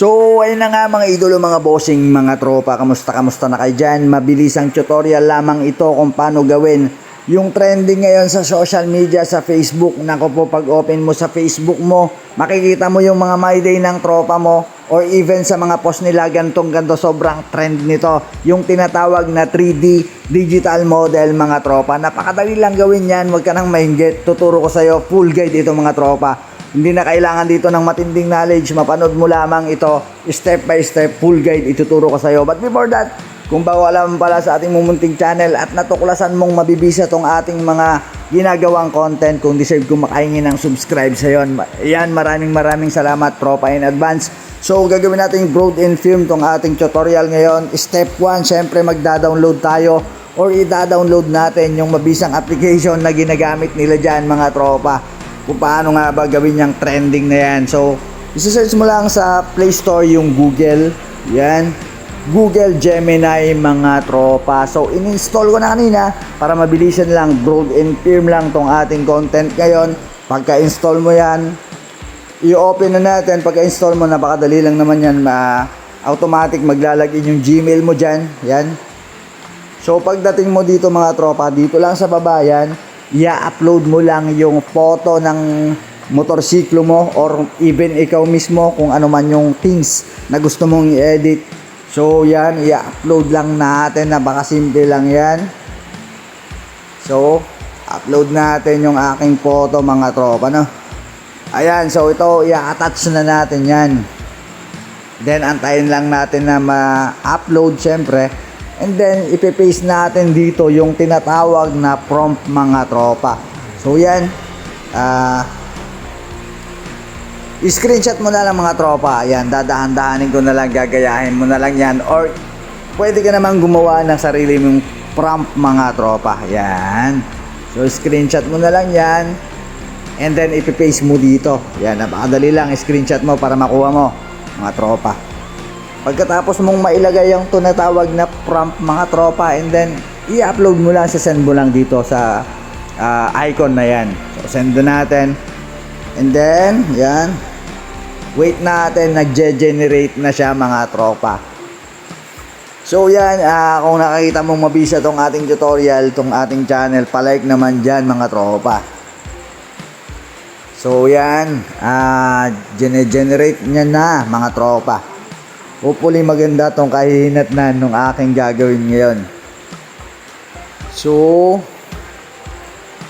So, ayun na nga mga idolo, mga bossing, mga tropa, kamusta kamusta na kayo dyan? Mabilisang tutorial lamang ito kung paano gawin yung trending ngayon sa social media, sa Facebook. Nako po, pag open mo sa Facebook mo, makikita mo yung mga my day ng tropa mo or even sa mga post nila gantong ganto sobrang trend nito. Yung tinatawag na 3D digital model mga tropa. Napakadali lang gawin yan, huwag ka nang mahinggit. Tuturo ko sa'yo, full guide ito mga tropa. Hindi na kailangan dito ng matinding knowledge. Mapanood mo lamang ito step by step full guide ituturo ko sa iyo. But before that, kung bago alam pala sa ating mumunting channel at natuklasan mong mabibisa tong ating mga ginagawang content kung deserve kong makahingi ng subscribe sa yon. Yan, maraming maraming salamat tropa in advance. So gagawin natin broad in film tong ating tutorial ngayon. Step 1, syempre magda-download tayo or i-download natin yung mabisang application na ginagamit nila dyan mga tropa kung paano nga ba gawin yung trending na yan. So, isa-search mo lang sa Play Store yung Google. Yan. Google Gemini mga tropa. So, in-install ko na kanina para mabilisan lang, broad and firm lang tong ating content ngayon. Pagka-install mo yan, i-open na natin. Pagka-install mo, napakadali lang naman yan. Ma automatic maglalagin yung Gmail mo dyan. Yan. So, pagdating mo dito mga tropa, dito lang sa baba yan, i-upload mo lang yung photo ng motorsiklo mo or even ikaw mismo kung ano man yung things na gusto mong i-edit. So yan, i-upload lang natin, napakasimple lang yan. So, upload natin yung aking photo mga tropa, no? Ayan, so ito, i-attach na natin yan. Then, antayin lang natin na ma-upload syempre. And then, ipipaste natin dito yung tinatawag na prompt mga tropa. So, yan. Ah... I-screenshot mo na lang mga tropa. Ayan, dadahan-dahanin ko na lang, gagayahin mo na lang yan. Or, pwede ka naman gumawa ng sarili mong prompt mga tropa. Ayan. So, screenshot mo na lang yan. And then, ipipaste mo dito. Yan, napakadali lang. Screenshot mo para makuha mo, mga tropa. Pagkatapos mong mailagay yung tunatawag na prompt mga tropa and then i-upload mo lang sa send mo lang dito sa ah, icon na yan. So send na natin. And then, yan. Wait natin, nagge-generate na siya mga tropa. So yan, ah, kung nakakita mong mabisa tong ating tutorial, tong ating channel, palike naman dyan mga tropa. So yan, ah, gene-generate niya na mga tropa. Hopefully maganda tong kahihinat na nung aking gagawin ngayon. So,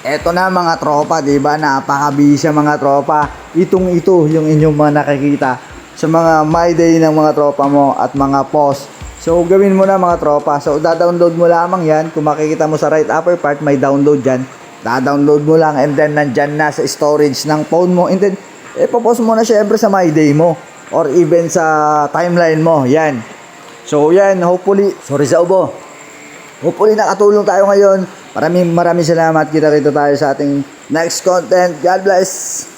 eto na mga tropa, 'di ba? Napakabisa mga tropa. Itong ito yung inyong mga nakikita sa mga my day ng mga tropa mo at mga post. So, gawin mo na mga tropa. So, da-download mo lamang 'yan. Kung makikita mo sa right upper part, may download diyan. Da-download mo lang and then nandyan na sa storage ng phone mo. And then, ipopost mo na syempre sa my day mo or even sa timeline mo. Yan. So yan, hopefully, sorry sa ubo. Hopefully nakatulong tayo ngayon. Maraming maraming salamat. Kita-kita tayo sa ating next content. God bless.